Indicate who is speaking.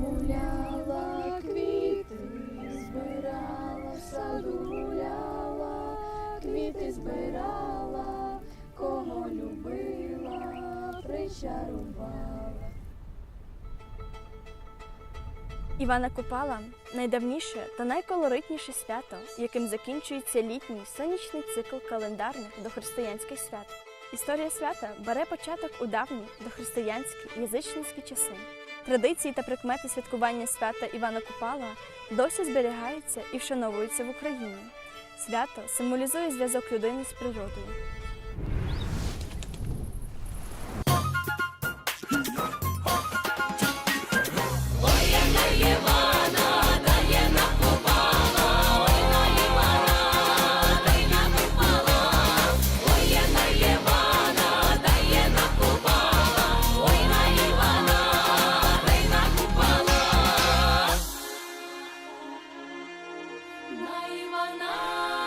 Speaker 1: гуляла квіти, збирала в саду, гуляла, квіти збирала, кого любила, причарувала.
Speaker 2: Івана Купала найдавніше та найколоритніше свято, яким закінчується літній сонячний цикл календарних дохристиянських свят. Історія свята бере початок у давні дохристиянські язичницькі часи. Традиції та прикмети святкування свята Івана Купала досі зберігаються і вшановуються в Україні. Свято символізує зв'язок людини з природою, 나